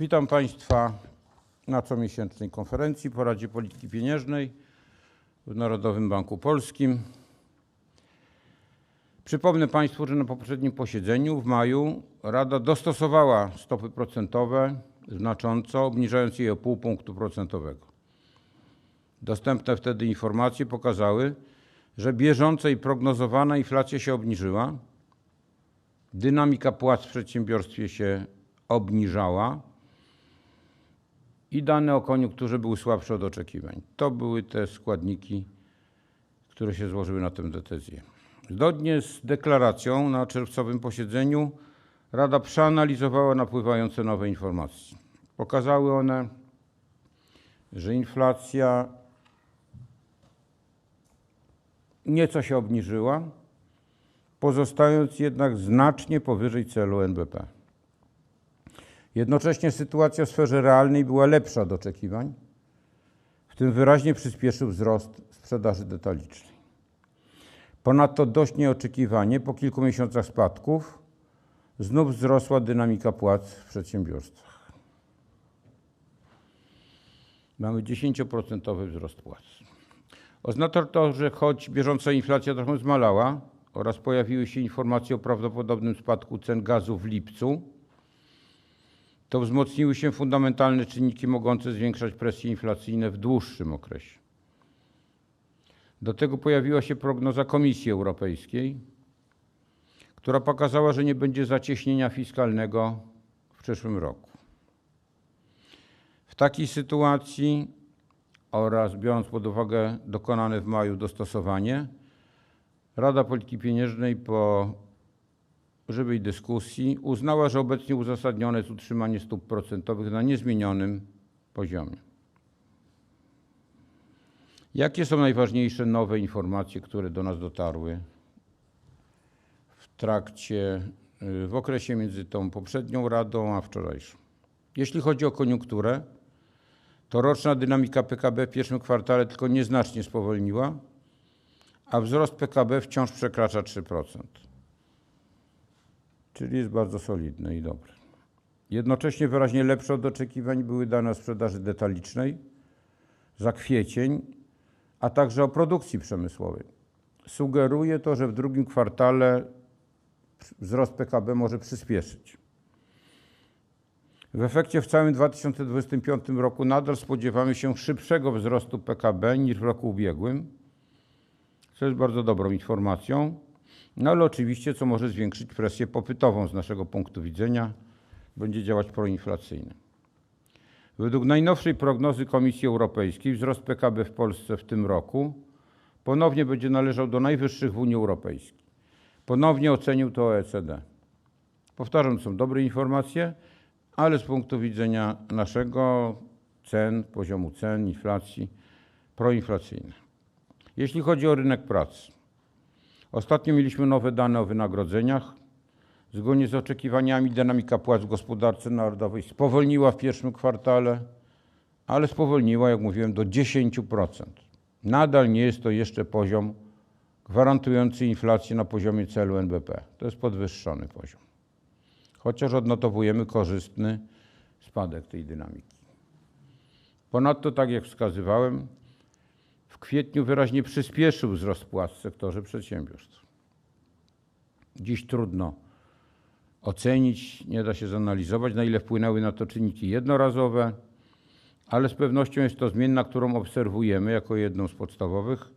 Witam Państwa na comiesięcznej konferencji po Radzie Polityki Pieniężnej w Narodowym Banku Polskim. Przypomnę Państwu, że na poprzednim posiedzeniu w maju Rada dostosowała stopy procentowe znacząco, obniżając je o pół punktu procentowego. Dostępne wtedy informacje pokazały, że bieżąca i prognozowana inflacja się obniżyła, dynamika płac w przedsiębiorstwie się obniżała i dane o koniunkturze były słabsze od oczekiwań. To były te składniki, które się złożyły na tę decyzję. Zgodnie z deklaracją na czerwcowym posiedzeniu Rada przeanalizowała napływające nowe informacje. Pokazały one, że inflacja nieco się obniżyła, pozostając jednak znacznie powyżej celu NBP. Jednocześnie sytuacja w sferze realnej była lepsza od oczekiwań, w tym wyraźnie przyspieszył wzrost sprzedaży detalicznej. Ponadto dość nieoczekiwanie po kilku miesiącach spadków znów wzrosła dynamika płac w przedsiębiorstwach. Mamy 10% wzrost płac. Oznacza to, że choć bieżąca inflacja trochę zmalała oraz pojawiły się informacje o prawdopodobnym spadku cen gazu w lipcu, to wzmocniły się fundamentalne czynniki mogące zwiększać presje inflacyjne w dłuższym okresie. Do tego pojawiła się prognoza Komisji Europejskiej, która pokazała, że nie będzie zacieśnienia fiskalnego w przyszłym roku. W takiej sytuacji oraz biorąc pod uwagę dokonane w maju dostosowanie, Rada Polityki Pieniężnej po żywej dyskusji uznała, że obecnie uzasadnione jest utrzymanie stóp procentowych na niezmienionym poziomie. Jakie są najważniejsze nowe informacje, które do nas dotarły w trakcie, w okresie między tą poprzednią radą a wczorajszą? Jeśli chodzi o koniunkturę, to roczna dynamika PKB w pierwszym kwartale tylko nieznacznie spowolniła, a wzrost PKB wciąż przekracza 3%. Czyli jest bardzo solidny i dobry. Jednocześnie wyraźnie lepsze od oczekiwań były dane o sprzedaży detalicznej za kwiecień, a także o produkcji przemysłowej. Sugeruje to, że w drugim kwartale wzrost PKB może przyspieszyć. W efekcie w całym 2025 roku nadal spodziewamy się szybszego wzrostu PKB niż w roku ubiegłym, co jest bardzo dobrą informacją, no ale oczywiście, co może zwiększyć presję popytową z naszego punktu widzenia, będzie działać proinflacyjnie. Według najnowszej prognozy Komisji Europejskiej wzrost PKB w Polsce w tym roku ponownie będzie należał do najwyższych w Unii Europejskiej. Ponownie ocenił to OECD. Powtarzam, są dobre informacje, ale z punktu widzenia naszego cen, poziomu cen, inflacji, proinflacyjne. Jeśli chodzi o rynek pracy, ostatnio mieliśmy nowe dane o wynagrodzeniach. Zgodnie z oczekiwaniami dynamika płac w gospodarce narodowej spowolniła w pierwszym kwartale, ale spowolniła, jak mówiłem, do 10%. Nadal nie jest to jeszcze poziom gwarantujący inflację na poziomie celu NBP. To jest podwyższony poziom chociaż odnotowujemy korzystny spadek tej dynamiki. Ponadto, tak jak wskazywałem, kwietniu wyraźnie przyspieszył wzrost płac w sektorze przedsiębiorstw. Dziś trudno ocenić, nie da się zanalizować, na ile wpłynęły na to czynniki jednorazowe, ale z pewnością jest to zmienna, którą obserwujemy jako jedną z podstawowych,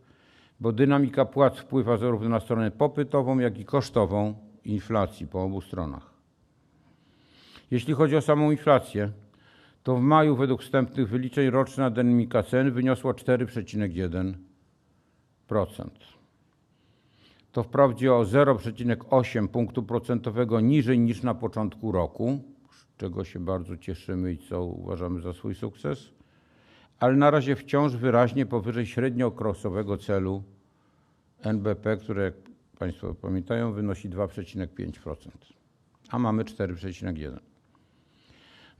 bo dynamika płac wpływa zarówno na stronę popytową, jak i kosztową inflacji po obu stronach. Jeśli chodzi o samą inflację, to w maju według wstępnych wyliczeń roczna dynamika cen wyniosła 4,1%. To wprawdzie o 0,8 punktu procentowego niżej niż na początku roku, z czego się bardzo cieszymy i co uważamy za swój sukces, ale na razie wciąż wyraźnie powyżej średniookresowego celu NBP, które jak Państwo pamiętają wynosi 2,5%, a mamy 4,1%.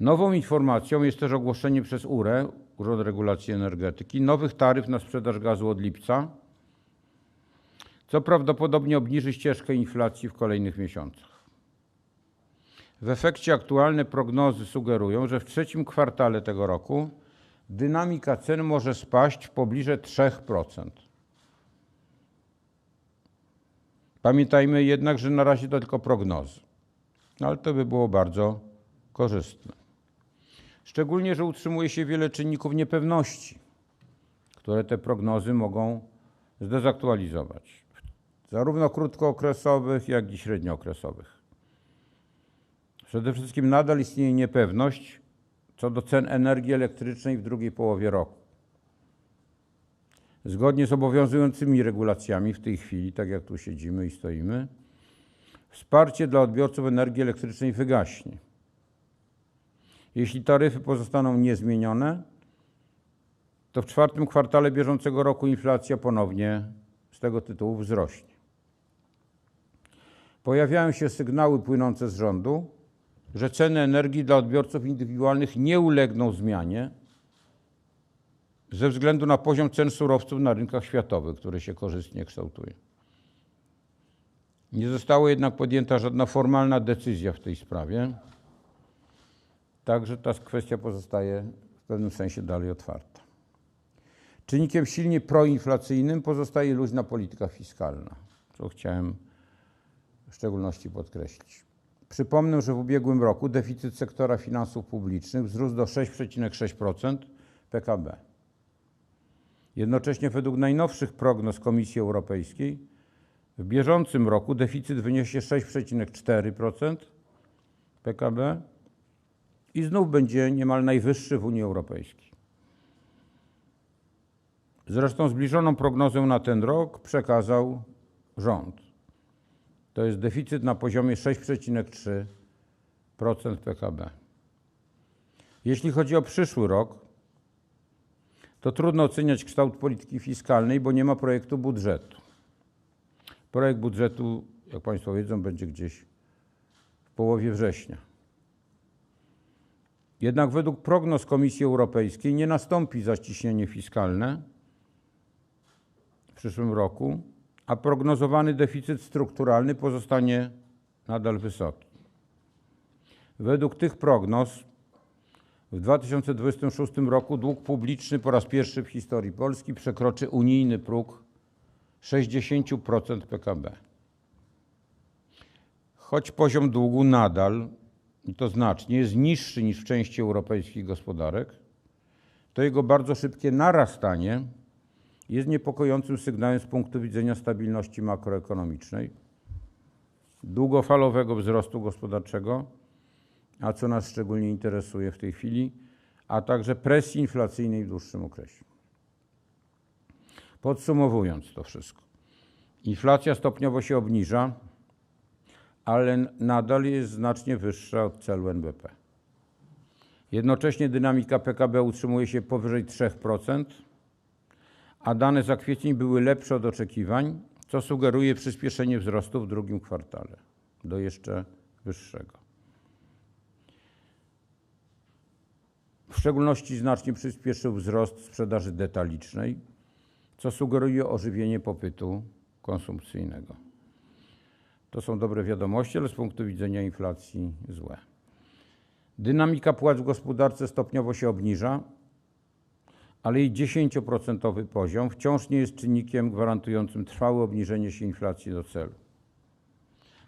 Nową informacją jest też ogłoszenie przez URE, Urząd Regulacji Energetyki, nowych taryf na sprzedaż gazu od lipca, co prawdopodobnie obniży ścieżkę inflacji w kolejnych miesiącach. W efekcie aktualne prognozy sugerują, że w trzecim kwartale tego roku dynamika cen może spaść w pobliże 3%. Pamiętajmy jednak, że na razie to tylko prognozy, ale to by było bardzo korzystne. Szczególnie, że utrzymuje się wiele czynników niepewności, które te prognozy mogą zdezaktualizować, zarówno krótkookresowych, jak i średniookresowych. Przede wszystkim nadal istnieje niepewność co do cen energii elektrycznej w drugiej połowie roku. Zgodnie z obowiązującymi regulacjami w tej chwili, tak jak tu siedzimy i stoimy, wsparcie dla odbiorców energii elektrycznej wygaśnie. Jeśli taryfy pozostaną niezmienione, to w czwartym kwartale bieżącego roku inflacja ponownie z tego tytułu wzrośnie. Pojawiają się sygnały płynące z rządu, że ceny energii dla odbiorców indywidualnych nie ulegną zmianie ze względu na poziom cen surowców na rynkach światowych, który się korzystnie kształtuje. Nie została jednak podjęta żadna formalna decyzja w tej sprawie, także ta kwestia pozostaje w pewnym sensie dalej otwarta. Czynnikiem silnie proinflacyjnym pozostaje luźna polityka fiskalna, co chciałem w szczególności podkreślić. Przypomnę, że w ubiegłym roku deficyt sektora finansów publicznych wzrósł do 6,6% PKB. Jednocześnie według najnowszych prognoz Komisji Europejskiej w bieżącym roku deficyt wyniesie 6,4% PKB i znów będzie niemal najwyższy w Unii Europejskiej. Zresztą zbliżoną prognozę na ten rok przekazał rząd. To jest deficyt na poziomie 6,3% PKB. Jeśli chodzi o przyszły rok, to trudno oceniać kształt polityki fiskalnej, bo nie ma projektu budżetu. Projekt budżetu, jak Państwo wiedzą, będzie gdzieś w połowie września. Jednak według prognoz Komisji Europejskiej nie nastąpi zaciśnienie fiskalne w przyszłym roku, a prognozowany deficyt strukturalny pozostanie nadal wysoki. Według tych prognoz w 2026 roku dług publiczny po raz pierwszy w historii Polski przekroczy unijny próg 60% PKB. Choć poziom długu nadal, to znacznie, jest niższy niż w części europejskich gospodarek, to jego bardzo szybkie narastanie jest niepokojącym sygnałem z punktu widzenia stabilności makroekonomicznej, długofalowego wzrostu gospodarczego, a co nas szczególnie interesuje w tej chwili, a także presji inflacyjnej w dłuższym okresie. Podsumowując to wszystko, inflacja stopniowo się obniża, ale nadal jest znacznie wyższa od celu NBP. Jednocześnie dynamika PKB utrzymuje się powyżej 3%, a dane za kwiecień były lepsze od oczekiwań, co sugeruje przyspieszenie wzrostu w drugim kwartale do jeszcze wyższego. W szczególności znacznie przyspieszył wzrost sprzedaży detalicznej, co sugeruje ożywienie popytu konsumpcyjnego. To są dobre wiadomości, ale z punktu widzenia inflacji złe. Dynamika płac w gospodarce stopniowo się obniża, ale jej 10% poziom wciąż nie jest czynnikiem gwarantującym trwałe obniżenie się inflacji do celu.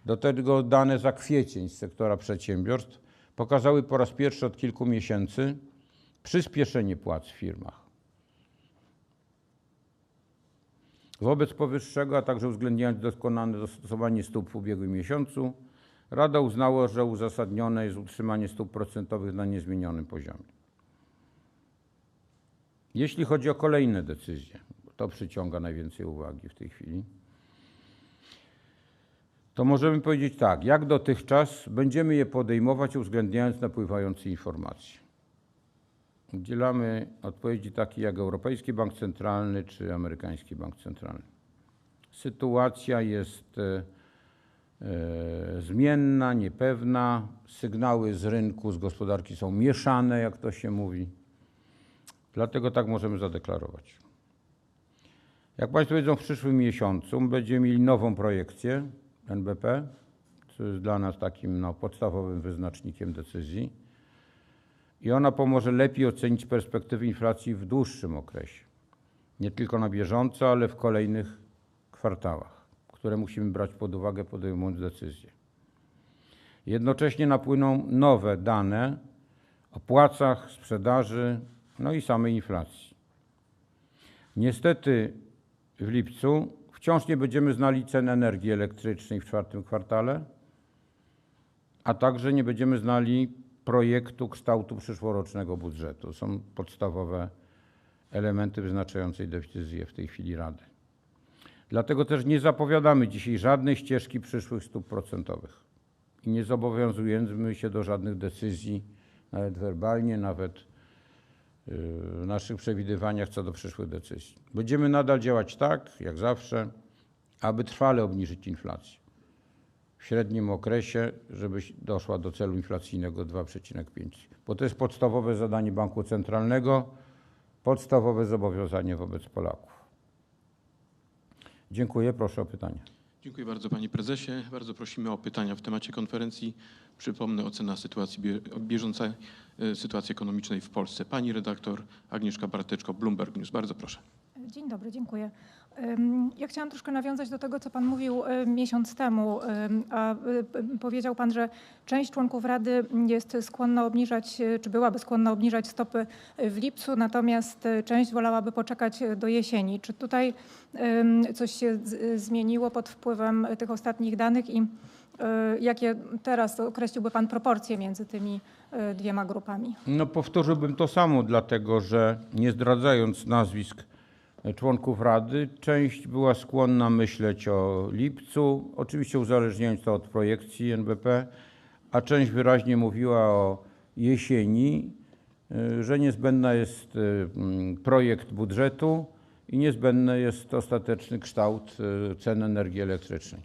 Do tego dane za kwiecień z sektora przedsiębiorstw pokazały po raz pierwszy od kilku miesięcy przyspieszenie płac w firmach. Wobec powyższego, a także uwzględniając dokonane dostosowanie stóp w ubiegłym miesiącu, Rada uznała, że uzasadnione jest utrzymanie stóp procentowych na niezmienionym poziomie. Jeśli chodzi o kolejne decyzje, to przyciąga najwięcej uwagi w tej chwili, to możemy powiedzieć tak, jak dotychczas będziemy je podejmować, uwzględniając napływające informacje. Udzielamy odpowiedzi takiej jak Europejski Bank Centralny czy Amerykański Bank Centralny. Sytuacja jest e, e, zmienna, niepewna, sygnały z rynku, z gospodarki są mieszane, jak to się mówi. Dlatego tak możemy zadeklarować. Jak Państwo wiedzą, w przyszłym miesiącu będziemy mieli nową projekcję NBP, To jest dla nas takim no, podstawowym wyznacznikiem decyzji. I ona pomoże lepiej ocenić perspektywy inflacji w dłuższym okresie. Nie tylko na bieżąco, ale w kolejnych kwartałach, które musimy brać pod uwagę podejmując decyzje. Jednocześnie napłyną nowe dane o płacach, sprzedaży, no i samej inflacji. Niestety w lipcu wciąż nie będziemy znali cen energii elektrycznej w czwartym kwartale, a także nie będziemy znali projektu kształtu przyszłorocznego budżetu. Są podstawowe elementy wyznaczającej decyzję w tej chwili Rady. Dlatego też nie zapowiadamy dzisiaj żadnej ścieżki przyszłych stóp procentowych i nie zobowiązujemy się do żadnych decyzji, nawet werbalnie, nawet yy, w naszych przewidywaniach co do przyszłych decyzji. Będziemy nadal działać tak, jak zawsze, aby trwale obniżyć inflację w średnim okresie, żeby doszła do celu inflacyjnego 2,5. Bo to jest podstawowe zadanie Banku Centralnego, podstawowe zobowiązanie wobec Polaków. Dziękuję, proszę o pytanie. Dziękuję bardzo panie prezesie. Bardzo prosimy o pytania w temacie konferencji. Przypomnę ocena sytuacji bie- bieżącej e, sytuacji ekonomicznej w Polsce. Pani redaktor Agnieszka Barteczko, Bloomberg News. Bardzo proszę. Dzień dobry, dziękuję. Ja chciałam troszkę nawiązać do tego, co Pan mówił y, miesiąc temu, a y, powiedział Pan, że część członków Rady jest skłonna obniżać, y, czy byłaby skłonna obniżać stopy w lipcu, natomiast część wolałaby poczekać do jesieni. Czy tutaj coś się zmieniło pod wpływem tych ostatnich danych i jakie teraz określiłby Pan proporcje między tymi dwiema grupami? No powtórzyłbym to samo, dlatego że nie zdradzając nazwisk członków Rady, część była skłonna myśleć o lipcu, oczywiście uzależniając to od projekcji NBP, a część wyraźnie mówiła o jesieni, y, że niezbędna jest y, mm, projekt budżetu i niezbędny jest ostateczny kształt y, cen energii elektrycznej.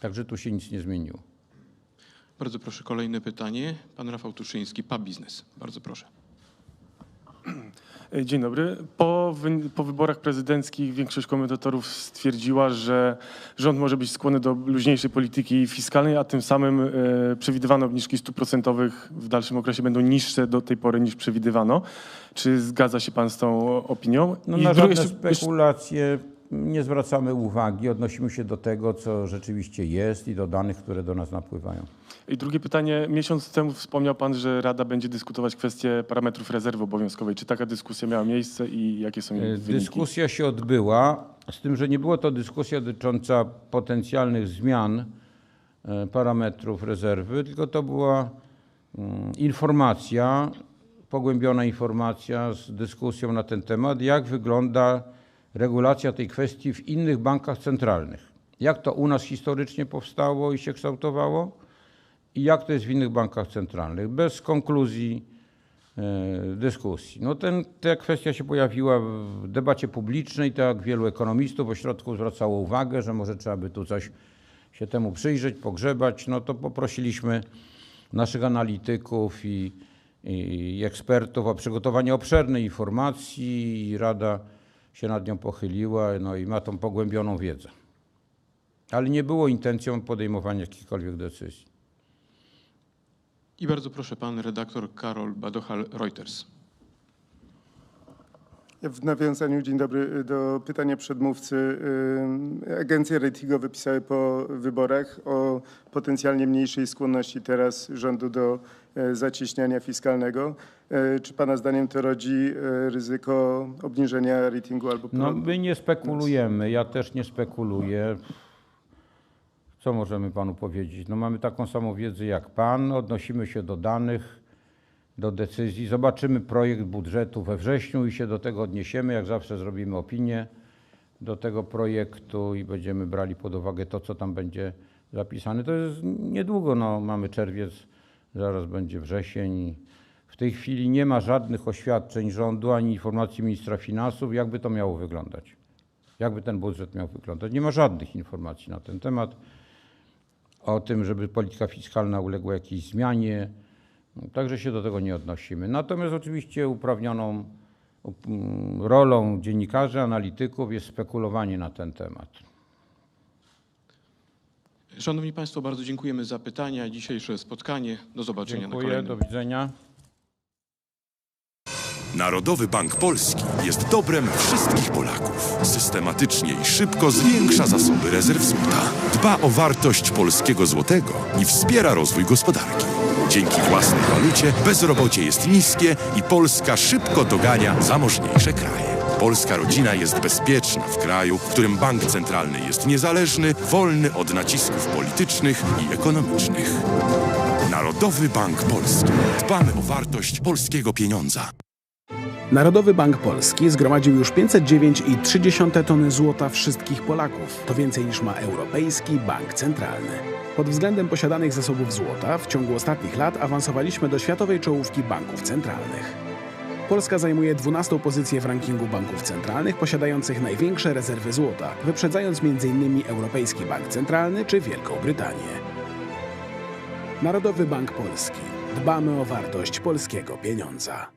Także tu się nic nie zmieniło. Bardzo proszę kolejne pytanie. Pan Rafał Tuszyński, PA Biznes. Bardzo proszę. E, Dzień dobry. Po, wy- po wyborach prezydenckich większość komentatorów stwierdziła, że rząd może być skłonny do luźniejszej polityki fiskalnej, a tym samym e, przewidywane obniżki stóp procentowych w dalszym okresie będą niższe do tej pory niż przewidywano. Czy zgadza się pan z tą opinią? No I na drugie spekulacje nie zwracamy uwagi, odnosimy się do tego, co rzeczywiście jest i do danych, które do nas napływają. I drugie pytanie. Miesiąc temu wspomniał pan, że Rada będzie dyskutować kwestię parametrów rezerwy obowiązkowej. Czy taka dyskusja miała miejsce i jakie są jej E, wyniki? Dyskusja się odbyła, z tym, że nie była to dyskusja dotycząca potencjalnych zmian e, parametrów rezerwy, tylko to była mm, informacja, pogłębiona informacja z dyskusją na ten temat, jak wygląda regulacja tej kwestii w innych bankach centralnych. Jak to u nas historycznie powstało i się kształtowało i jak to jest w innych bankach centralnych, bez konkluzji e, dyskusji. No ten, ta kwestia się pojawiła w debacie publicznej, tak wielu ekonomistów ośrodków zwracało uwagę, że może trzeba by tu coś się temu przyjrzeć, pogrzebać, no to poprosiliśmy naszych analityków i, i ekspertów o przygotowanie obszernej informacji i Rada się nad nią pochyliła, no i ma tą pogłębioną wiedzę. Ale nie było intencją podejmowania jakichkolwiek decyzji. I bardzo proszę pan redaktor Karol Badochal, Reuters. W nawiązaniu, dzień dobry, do pytania przedmówcy. Agencje ratingowe pisały po wyborach o potencjalnie mniejszej skłonności teraz rządu do e, zacieśniania fiskalnego. E, Czy Pana zdaniem to rodzi e, ryzyko obniżenia ratingu albo No my nie spekulujemy, ja też nie spekuluję. Co możemy panu powiedzieć? No mamy taką samą wiedzę jak pan, odnosimy się do danych, do decyzji. Zobaczymy projekt budżetu we wrześniu i się do tego odniesiemy. Jak zawsze zrobimy opinię do tego projektu i będziemy brali pod uwagę to, co tam będzie zapisane. To jest niedługo, no mamy czerwiec, zaraz będzie wrzesień. W tej chwili nie ma żadnych oświadczeń rządu ani informacji ministra finansów, jakby to miało wyglądać. Jakby ten budżet miał wyglądać. Nie ma żadnych informacji na ten temat. O tym, żeby polityka fiskalna uległa jakiejś zmianie. Także się do tego nie odnosimy. Natomiast oczywiście uprawnioną mm, rolą dziennikarzy, analityków jest spekulowanie na ten temat. Szanowni Państwo, bardzo dziękujemy za pytania, dzisiejsze spotkanie. Do zobaczenia na Dziękuję, kolejnym. do widzenia. Narodowy Bank Polski jest dobrem wszystkich Polaków. Systematycznie i szybko zwiększa zasoby rezerw złota. Dba o wartość polskiego złotego i wspiera rozwój gospodarki. Dzięki własnej walucie bezrobocie jest niskie i Polska szybko dogania zamożniejsze kraje. Polska rodzina jest bezpieczna w kraju, w którym bank centralny jest niezależny, wolny od nacisków politycznych i ekonomicznych. Narodowy Bank Polski. Dbamy o wartość polskiego pieniądza. Narodowy Bank Polski zgromadził już 509,3 tony złota wszystkich Polaków. To więcej niż ma Europejski Bank Centralny. Pod względem posiadanych zasobów złota w ciągu ostatnich lat awansowaliśmy do światowej czołówki banków centralnych. Polska zajmuje 12 pozycję w rankingu banków centralnych posiadających największe rezerwy złota, wyprzedzając m.in. Europejski Bank Centralny czy Wielką Brytanię. Narodowy Bank Polski. Dbamy o wartość polskiego pieniądza.